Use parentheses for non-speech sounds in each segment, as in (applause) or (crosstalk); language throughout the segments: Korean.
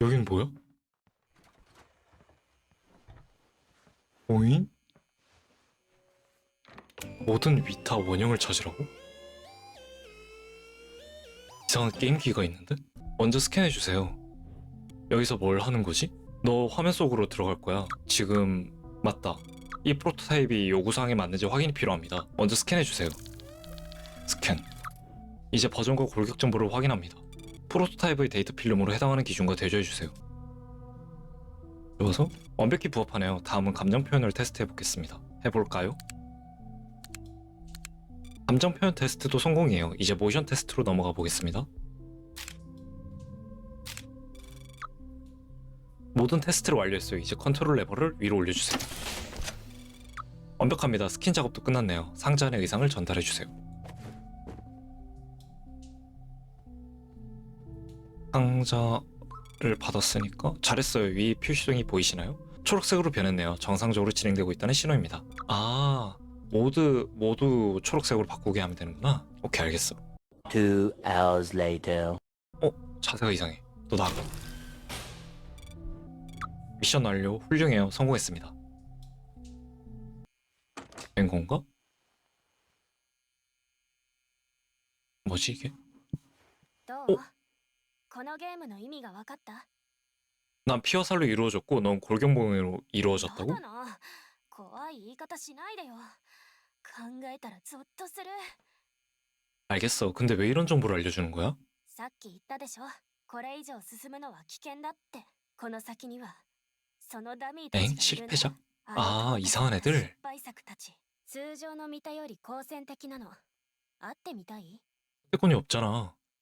여긴 뭐야? 오인? 모든 위타 원형을 찾으라고? 이상한 게임기가 있는데? 먼저 스캔해주세요. 여기서 뭘 하는 거지? 너 화면 속으로 들어갈 거야. 지금, 맞다. 이 프로토타입이 요구사항에 맞는지 확인이 필요합니다. 먼저 스캔해주세요. 스캔. 이제 버전과 골격 정보를 확인합니다. 프로토타입의 데이터 필름으로 해당하는 기준과 대조해주세요. 좋아서 완벽히 부합하네요. 다음은 감정 표현을 테스트해 보겠습니다. 해볼까요? 감정 표현 테스트도 성공이에요. 이제 모션 테스트로 넘어가 보겠습니다. 모든 테스트를 완료했어요. 이제 컨트롤 레버를 위로 올려주세요. 완벽합니다. 스킨 작업도 끝났네요. 상자 안에 의상을 전달해주세요. 상자를 받았으니까 잘했어요. 위 표시등이 보이시나요? 초록색으로 변했네요. 정상적으로 진행되고 있다는 신호입니다. 아, 모두 모두 초록색으로 바꾸게 하면 되는구나. 오케이, 알겠어. Two hours later. 어, 자세가 이상해. 너 나가. 미션 완료. 훌륭해요. 성공했습니다. 된 건가? 뭐지 이게? 어? このゲームの意味が分かった 난 피와 살로 이루어졌고 넌 골경봉으로 や 이루어졌다고? だな怖い言い方しないでよ考えたらゾッとする 알겠어. 근데 왜 이런 정보를 알려주는 거야? さっき言ったでしょこれ以上進むのは危険だってこの先にはそのダミーたち 엥? がいるんだ 실패자? あなた 아 の 이상한 失 애들? 敗作たち通常の見たより好戦的なの会ってみたい 태권이 없잖아.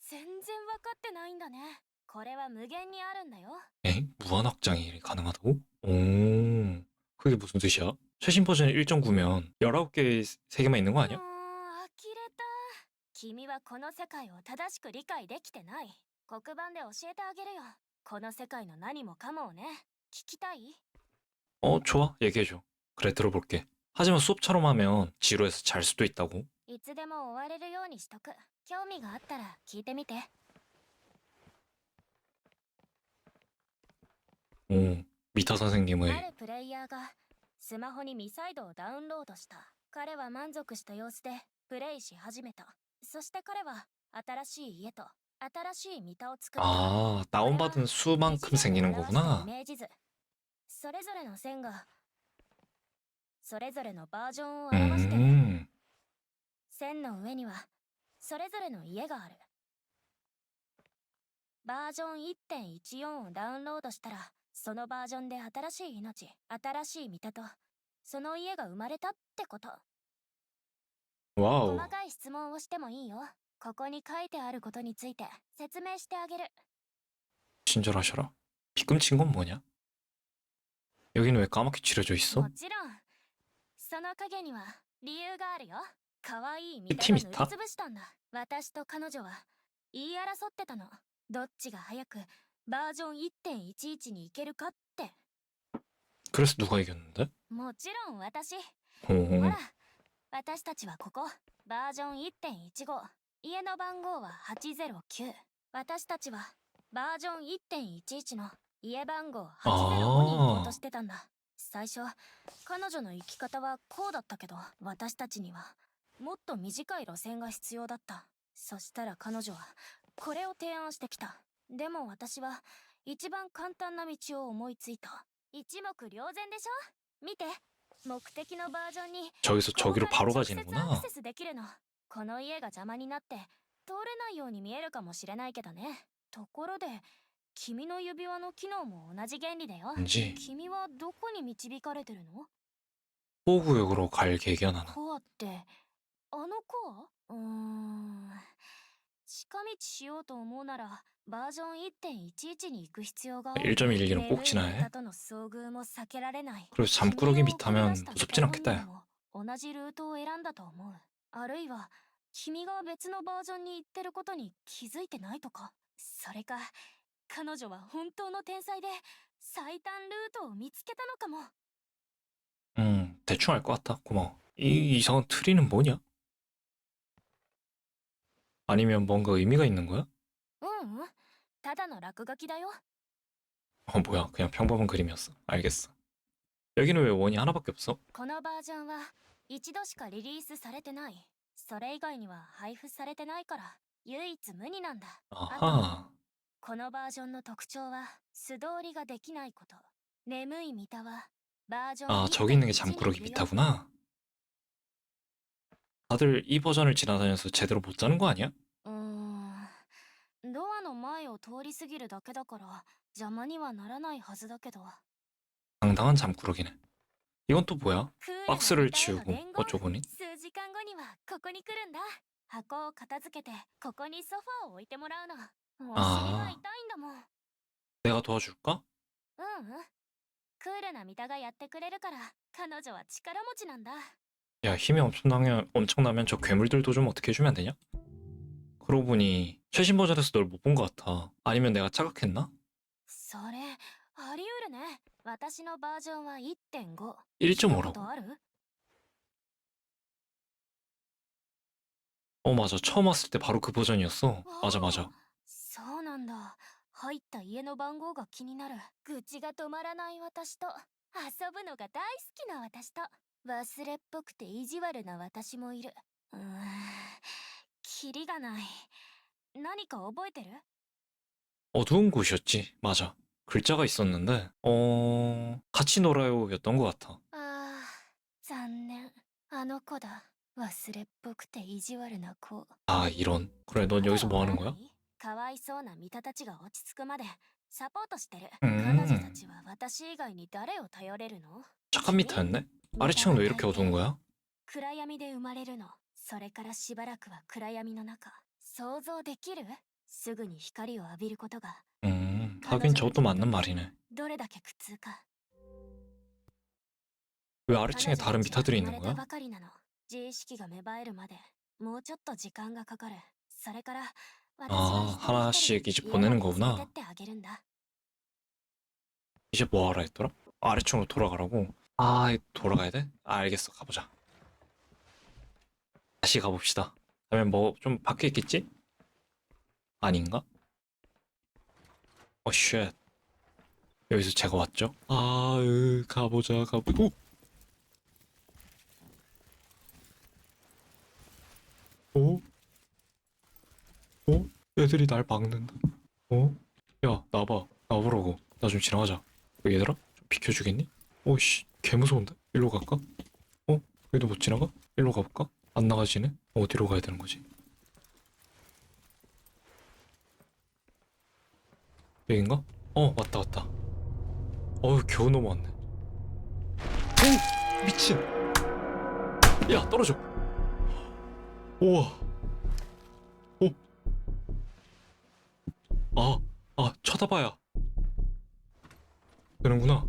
全然分かってないんだねこれは無限にあるんだよ 에? 무한 확장이 가능하다고? 오, 그게 무슨 뜻이야? 최신 버전이 1.9면 19개의 세계만 있는 거 うーん 아니야? 呆れた君はこの世界を正しく理解できてない黒板で教えてあげるよこの世界の何もかもをね聞きたい 어, 좋아. 얘기해줘. 그래, 들어볼게. 하지만 수업처럼 하면 지루해서 잘 수도 있다고. いつでも終われるようにしとく 興味があったら聞いてみて 오, 미타 あ 선생님의 るプレイヤーがスマホにミサイドをダウンロードした彼は満足した様子でプレイし始めたそして彼は新しい家と新しいミタを作った 아, 다운받은 수만큼 생기는 거구나. イメージ図それぞれの線がそれぞれのバージョンを表してる 음, 線の上には それぞれの家があるバージョン1.14をダウンロードしたらそのバージョンで新しい命新しい見たとその家が生まれたってこと 와우. 細かい質問をしてもいいよここに書いてあることについて説明してあげる 친절하셔라. 비끔친 건 뭐냐? 여기는 왜 까맣게 칠해져 있어? もちろんその影には理由があるよ 可愛い見たティミタが塗りつぶしたんだ私と彼女は言い争ってたのどっちが早くバージョン1.11に行けるかって 그래서 누가 이겼는데? もちろん私 오, ほら私たちはここバージョン1.15家の番号は809私たちはバージョン1.11の家番号805に行こうとしてたんだ最初彼女の生き方はこうだったけど私たちには もっと短い路線が必要だったそしたら彼女はこれを提案してきたでも私は一番簡単な道を思いついた一目瞭然でしょ見て目的のバージョンに 저기서 저기로 ここ 바로 から直接ア 가지는구나. クセスできるのこの家が邪魔になって通れないように見えるかもしれないけどねところで君の指輪の機能も同じ原理だよ 왠지 君はどこに導かれてるの 호구역으로 갈 계기야 나는. コアっ 近道しようと思うならバージョン1.11に行く必要が 1.11는 꼭 眠い 지나야 해 方との遭遇も避けられない 그리고 잠꾸러기 밑 하면 무섭진 않겠다 야 同じルートを選んだと思うあるいは君が別のバージョンに行ってることに気づいてないとかそれか彼女は本当の天才で最短ルートを見つけたのかも 음 대충 알 것 같다 고마워 이 이상한 트리는 뭐냐? 아니면 뭔가 의미가 있는 거야? うんうんただの落書きだよ 어 뭐야 그냥 평범한 그림이었어 알겠어 여기는 왜 원이 하나밖에 없어? このバージョンは一度しかリリースされてないそれ以外には配布されてないから唯一無二なんだ 아하 このバージョンの特徴は素通りができないこと眠いミタはバージョン 아 저기 있는 게 1.1 잠꾸러기 にいるよ 미타구나 다들 이 버전을 지나다녀서 제대로 못 자는 거 아니야? うーんドアの前を通り過ぎるだけだから邪魔にはならないはずだけど 당당한 잠꾸러기네 이건 또 뭐야? クールな 박스를 ミタへの 치우고 伝言 어쩌고니? 数時間後にはここに来るんだ箱を片付けてここにソファーを置いてもらうのお尻が痛いんだもん 내가 도와줄까? うんうんクールなミタがやってくれるから彼女は力持ちなんだ 야 힘이 엄청나면 엄청나면 저 괴물들도 좀 어떻게 해주면 안 되냐? 그러고 보니 최신 버전에서 널 못 본 것 같아 아니면 내가 착각했나? それあり得るね私のバージョンは1.5 こ 1.5라고 とある 어 맞아 처음 왔을 때 바로 그 버전이었어 맞아 맞아 そうなんだ入った家の番号が気になる愚痴が止まらない私と遊ぶのが大好きな私と 忘れっぽくて意地悪な私もいるうーんキリがない何か覚えてる 어두운 곳이었지 맞아 글자가 있었는데 어 같이 놀아요 였던 것 같아 ああ残念あの子だ忘れっぽくて意地悪な子 아 이런 그래 넌 여기서 뭐 하는 거야? かわいそうなミタたちが落ち着くまでサポートしてるうん彼女たちは私以外に誰を頼れるの 착한 미타였네? 아래층은 왜 이렇게 어두운 거야? 暗闇で生まれるのそれからしばらくは暗闇の中想像できるすぐに光を浴びることが 음 하긴 저것도 맞는 말이네 どれだけ苦痛か 왜 아래층에 다른 미타들이 있는 生まれた 거야? ばかりなの自意識が芽生えるまでもうちょっと時間がかかるそれから私は 아 一人 하나씩 一人 이제 家 보내는 まで連れ 거구나 てってあげるんだ 이제 뭐 하라 했더라? 아래층으로 돌아가라고? 아 돌아가야 돼? 아, 알겠어 가보자 다시 가봅시다 다음에 뭐좀 밖에 있겠지? 아닌가? 어 쉣 여기서 제가 왔죠? 아 으 가보자 가보자 오! 오? 오? 애들이 날 막는다 어? 야 나봐 나보라고 나 좀 지나가자 어, 얘들아 좀 비켜주겠니? 오씨 개 무서운데? 일로 갈까? 어? 여기도 못 지나가? 일로 가볼까? 안 나가지네? 어디로 가야 되는 거지? 여긴가? 어 왔다 왔다 어휴 겨우 넘어왔네 오! 미친 야 떨어져 우와 오 아, 아, 쳐다봐야 되는구나.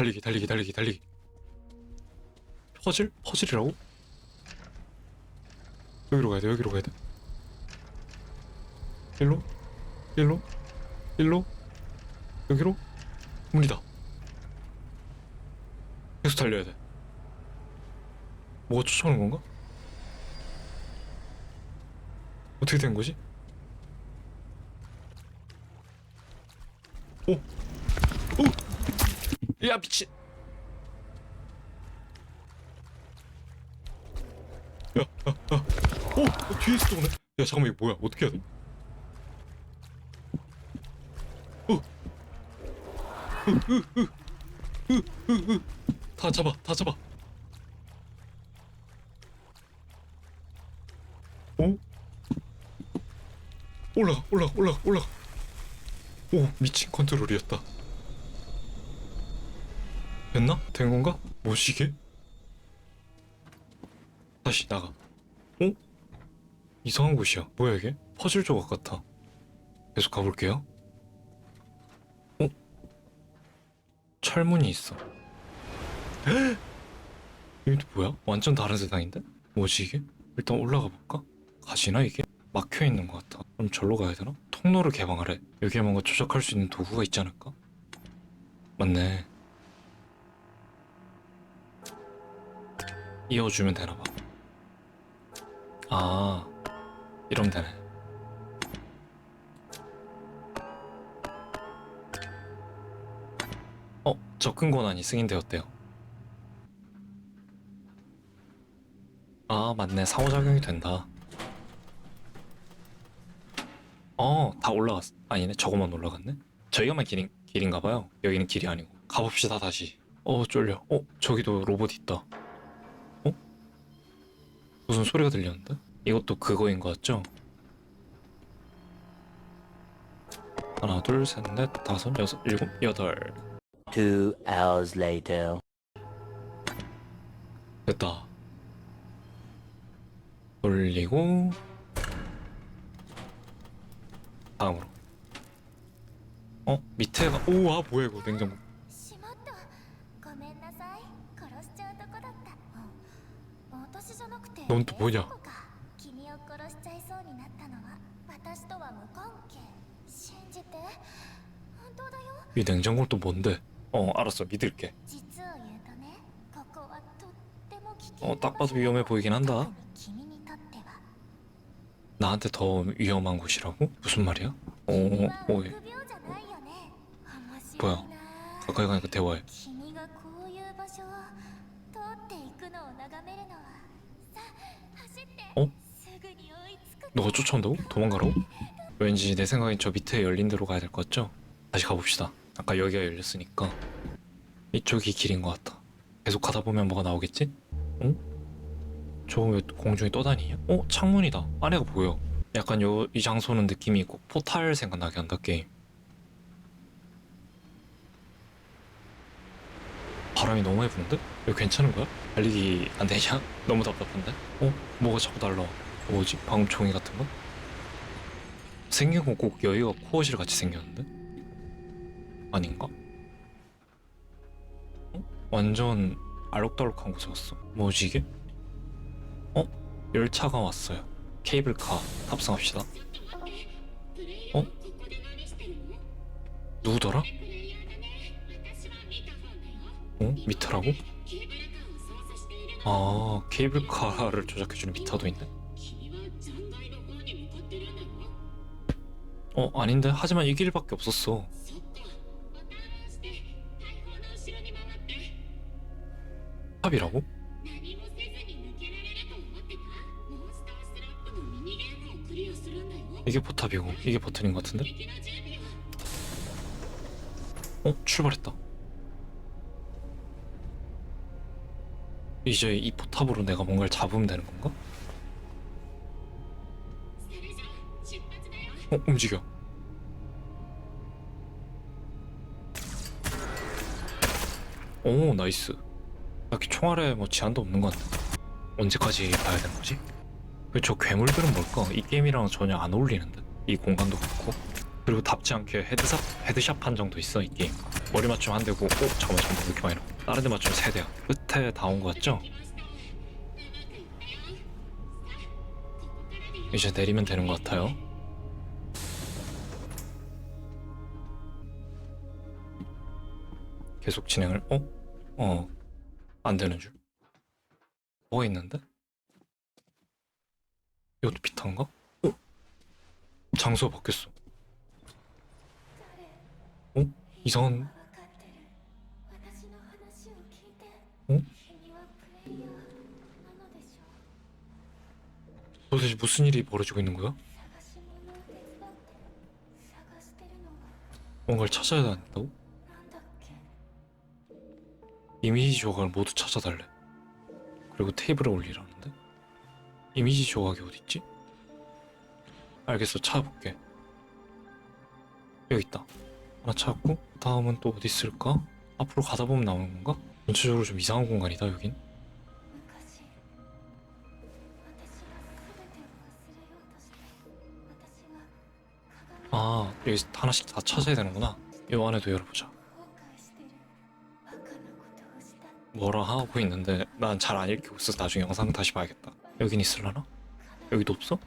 달리기, 달리기, 달리기, 달리기. 퍼즐? 퍼즐이라고? 여기로 가야 돼, 여기로 가야 돼. 일로? 일로? 일로? 여기로? 문이다. 계속 달려야 돼. 뭐가 쫓아오는 건가? 어떻게 된 거지? 오! 오! 야 미친! 야, 야, 야. 오! 어, 뒤에서 또 오네. 야 잠깐만 이거 뭐야? 어떻게 해야 돼? 어! 으, 으, 으, 으, 으, 으. 다 잡아, 다 잡아. 오? 올라가, 올라가, 올라가, 올라가. 오 미친 컨트롤이었다 됐나? 된 건가? 뭐시게? 다시 나가 어? 이상한 곳이야. 뭐야 이게? 퍼즐 조각 같아. 계속 가볼게요. 어? 철문이 있어. 헉! (gasps) 이게 또 뭐야? 완전 다른 세상인데? 뭐지 이게? 일단 올라가 볼까? 가시나 이게? 막혀 있는 것 같아. 그럼 절로 가야 되나? 통로를 개방하래. 여기에 뭔가 조작할 수 있는 도구가 있지 않을까? 맞네. 이어주면 되나 봐. 아, 이러면 되네. 어, 접근 권한이 승인되었대요. 아, 맞네. 상호작용이 된다. 어, 다 올라갔어. 아니네. 저거만 올라갔네. 저희가만 길인, 길인가 봐요. 여기는 길이 아니고. 가봅시다, 다시. 어, 쫄려. 어, 저기도 로봇 있다. 어? 무슨 소리가 들렸는데? 이것도 그거인 것 같죠? 하나, 둘, 셋, 넷, 다섯, 여섯, 일곱, 여덟. Two hours later. 됐다. 돌리고 다음으로. 어 밑에가 오아 뭐야 이거 냉장고. 넌또뭐냐 玲子か君を殺しちゃいそうになったのは私とは無関係信じて本当だよ 이 냉장고 또 뭔데? 어 알았어 믿을게. 実を言うとねここはとっても危険 어 딱 봐도 위험해 보이긴 한다. 君にとっては 나한테 더 위험한 곳이라고? 무슨 말이야? 오, 君は臆 오, 病じゃないよね面白い 뭐야 な 가까이 가니까 대화해. 君 너가 쫓아온다고? 도망가라고? 왠지 내 생각엔 저 밑에 열린 데로 가야 될 것 같죠? 다시 가봅시다. 아까 여기가 열렸으니까 이쪽이 길인 것 같다. 계속 가다 보면 뭐가 나오겠지? 응? 저거 왜 공중에 떠다니냐? 어? 창문이다. 안에가 보여. 약간 요, 이 장소는 느낌이 있고 포탈 생각나게 한다 게임. 바람이 너무 부는데? 이거 괜찮은 거야? 달리기 안 되냐? (laughs) 너무 답답한데? 어? 뭐가 자꾸 날라와. 뭐지? 방금 종이 같은 거? 생긴 건 꼭 여기가 코어실 같이 생겼는데? 아닌가? 어? 완전 알록달록한 곳에 왔어. 뭐지 이게? 어? 열차가 왔어요. 케이블카 탑승합시다. 어? 누구더라? 어? 미타라고? 아 케이블카를 조작해주는 미타도 있네. 어 아닌데 하지만 이 길 밖에 없었어. 탑이라고? 이게 포탑이고 이게 버튼인 것 같은데? 어 출발했다. 이제 이 포탑으로 내가 뭔가를 잡으면 되는 건가? 어 움직여. 오 나이스. 딱히 총알에 뭐 제한도 없는 것 같은데 언제까지 봐야 되는 거지? 그저 괴물들은 뭘까? 이 게임이랑 전혀 안 어울리는데 이 공간도 그렇고 그리고 답지 않게 헤드샵 헤드샵 판정도 있어 이 게임 머리 맞춤 한 대고 오 잠깐만 잠깐만 왜 이렇게 많이 나와 다른 데 맞추면 세 대야 끝에 다온거 같죠? 이제 내리면 되는 것 같아요 계속 진행을 어? 어. 안 되는 줄. 뭐가 있는데? 이것도 비탄가? 어? 장소 바뀌었어. 어? 이상한 어? 도대체 무슨 일이 벌어지고 있는 거야? 뭔가를 찾아야 한다고? 이미지 조각을 모두 찾아달래. 그리고 테이블에 올리라는데? 이미지 조각이 어딨지? 알겠어, 찾아볼게. 여기 있다. 하나 찾았고, 다음은 또 어디 있을까? 앞으로 가다 보면 나오는 건가? 전체적으로 좀 이상한 공간이다, 여긴. 아, 여기 하나씩 다 찾아야 되는구나. 이 안에도 열어보자. 뭐라 하고 있는데 난 잘 안 읽히고 있어서 나중에 영상 다시 봐야겠다. 여긴 있을라나? 여기도 없어?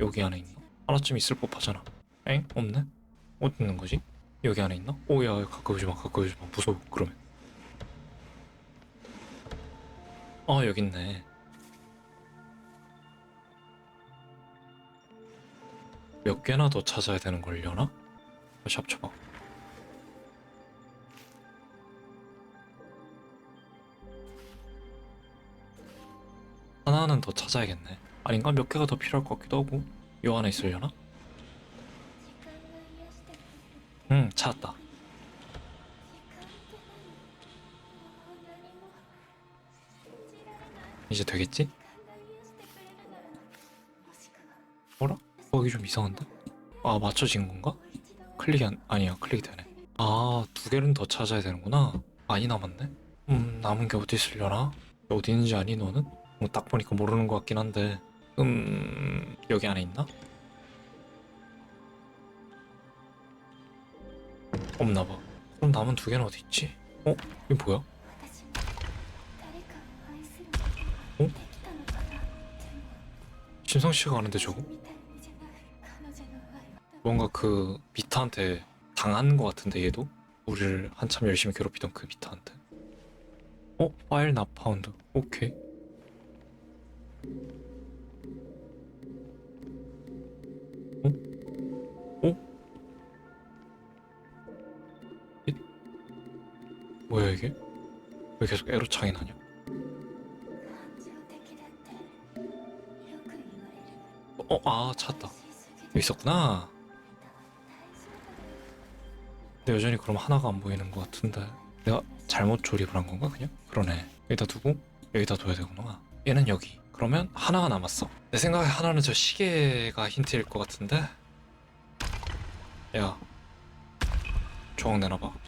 여기 안에 있나? 하나쯤 있을 법하잖아. 엥? 없네? 어디 있는 거지? 여기 안에 있나? 오야 가까이 오지 마 가까이 오지 마 무서워 그러면. 아 여기 있네. 몇 개나 더 찾아야 되는 걸려나? 다시 합쳐봐. 하나는 더 찾아야겠네 아닌가? 몇 개가 더 필요할 것 같기도 하고 요 안에 있으려나? 응 찾았다 이제 되겠지? 뭐라? 거기 좀 이상한데? 아 맞춰진 건가? 클릭이 안, 아니야 클릭이 되네 아 두 개는 더 찾아야 되는구나 많이 남았네 음 남은 게 어디 있으려나? 어디 있는지 아니 너는? 뭐 딱 보니까 모르는 것 같긴 한데 음 여기 안에 있나? 없나봐 그럼 남은 두 개는 어디 있지? 어? 이게 뭐야? 어? 심성 씨가 가는데 저거? 뭔가 그 미타한테 당한 것 같은데 얘도? 우리를 한참 열심히 괴롭히던 그 미타한테 어? 파일 나 파운드 오케이 왜 계속 애로창이 나냐? 어, 어, 아, 찾았다. 여기 있었구나. 근데 여전히 그럼 하나가 안 보이는 것 같은데. 내가 잘못 조립을 한 건가, 그냥? 그러네. 여기다 두고, 여기다 둬야 되구나. 얘는 여기. 그러면 하나가 남았어. 내 생각에 하나는 저 시계가 힌트일 것 같은데? 야. 조각 내놔봐.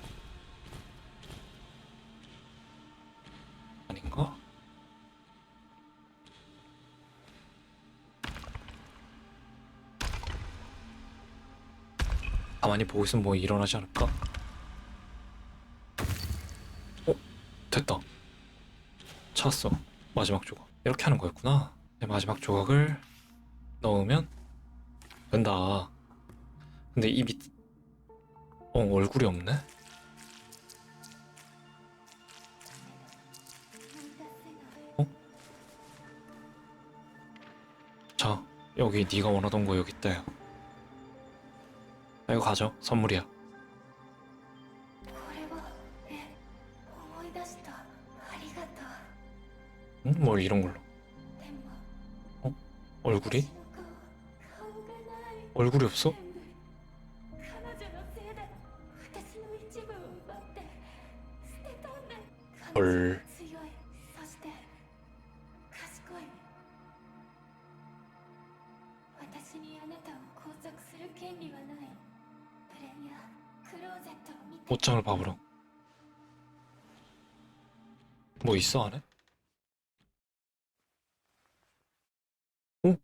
가만히 보고 있으면 뭐 일어나지 않을까? 어? 됐다. 찾았어. 마지막 조각. 이렇게 하는 거였구나. 내 마지막 조각을 넣으면 된다. 근데 이 밑... 어, 얼굴이 없네? 어? 자, 여기 네가 원하던 거 여기 있다. 이거 가져. 선물이야. これはえ思い出したありがとう 응? 뭘 이런 걸로. でも 얼굴이? 私の顔顔がない 얼굴이 없어? 全部彼女のせいで私の一部を奪って捨てたんだ彼女 헐. は 있어 안에? 어?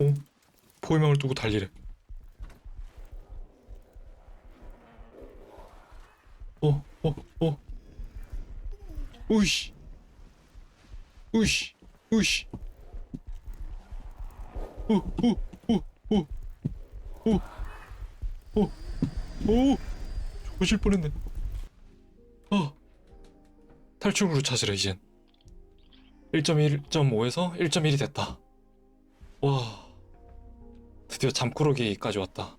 어? 포위망을 두고 달리래. 어, 어, 어. 우이씨. 우이씨. 우이씨. 어, 어, 어, 어. 어. 어, 오, 조실 뻔했네. 아, 탈출구를 찾으라 이젠. 1.1.5에서 1.1이 됐다. 와, 드디어 잠꾸러기까지 왔다.